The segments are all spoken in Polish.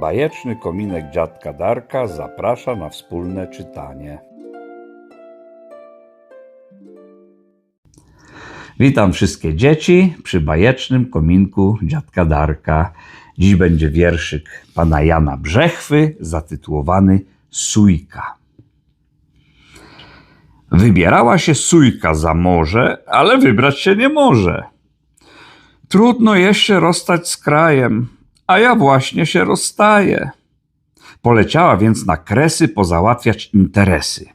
Bajeczny kominek dziadka Darka zaprasza na wspólne czytanie. Witam wszystkie dzieci przy bajecznym kominku dziadka Darka. Dziś będzie wierszyk pana Jana Brzechwy zatytułowany Sójka. Wybierała się Sójka za morze, ale wybrać się nie może. Trudno jeszcze rozstać z krajem, a ja właśnie się rozstaję. Poleciała więc na kresy pozałatwiać interesy.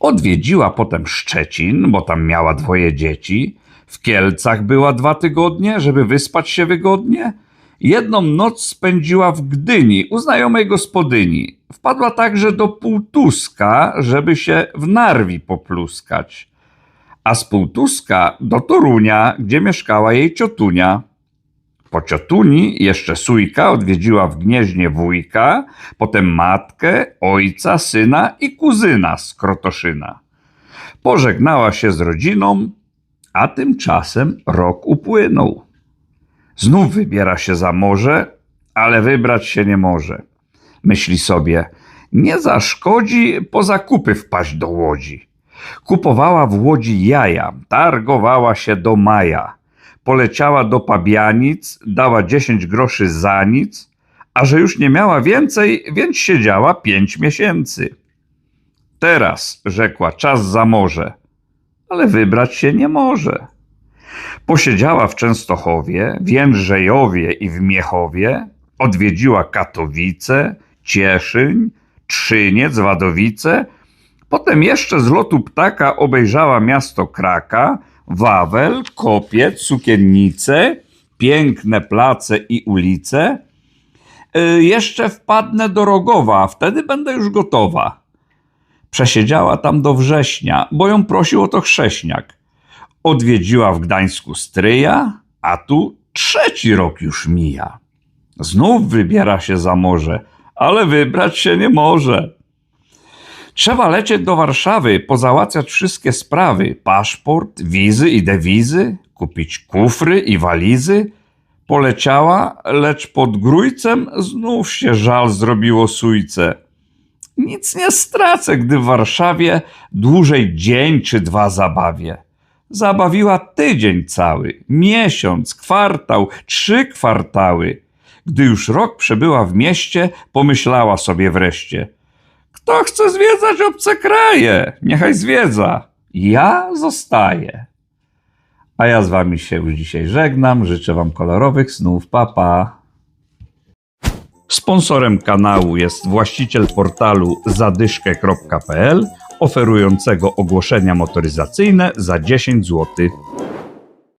Odwiedziła potem Szczecin, bo tam miała dwoje dzieci. W Kielcach była dwa tygodnie, żeby wyspać się wygodnie. Jedną noc spędziła w Gdyni u znajomej gospodyni. Wpadła także do Półtuska, żeby się w Narwi popluskać. A z Półtuska do Torunia, gdzie mieszkała jej ciotunia. Po ciotuni jeszcze Sójka odwiedziła w Gnieźnie wujka, potem matkę, ojca, syna i kuzyna z Krotoszyna. Pożegnała się z rodziną, a tymczasem rok upłynął. Znów wybiera się za morze, ale wybrać się nie może. Myśli sobie, nie zaszkodzi po zakupy wpaść do łodzi. Kupowała w łodzi jaja, targowała się do maja. Poleciała do Pabianic, dała dziesięć groszy za nic, a że już nie miała więcej, więc siedziała pięć miesięcy. Teraz, rzekła, czas za morze, ale wybrać się nie może. Posiedziała w Częstochowie, w Jędrzejowie i w Miechowie, odwiedziła Katowice, Cieszyń, Trzyniec, Wadowice, potem jeszcze z lotu ptaka obejrzała miasto Kraka, Wawel, Kopiec, Sukiennice, piękne place i ulice. Y, Jeszcze wpadnę do Rogowa, wtedy będę już gotowa. Przesiedziała tam do września, bo ją prosił o to chrześniak. Odwiedziła w Gdańsku stryja, a tu trzeci rok już mija. Znów wybiera się za morze, ale wybrać się nie może. Trzeba lecieć do Warszawy, pozałatwiać wszystkie sprawy: paszport, wizy i dewizy, kupić kufry i walizy. Poleciała, lecz pod grójcem znów się żal zrobiło sójce. Nic nie stracę, gdy w Warszawie dłużej dzień czy dwa zabawię. Zabawiła tydzień cały, miesiąc, kwartał, trzy kwartały. Gdy już rok przebyła w mieście, pomyślała sobie wreszcie – kto chce zwiedzać obce kraje, niechaj zwiedza. Ja zostaję. A ja z wami się już dzisiaj żegnam. Życzę wam kolorowych snów. Papa. Pa. Sponsorem kanału jest właściciel portalu zadyszkę.pl oferującego ogłoszenia motoryzacyjne za 10 zł.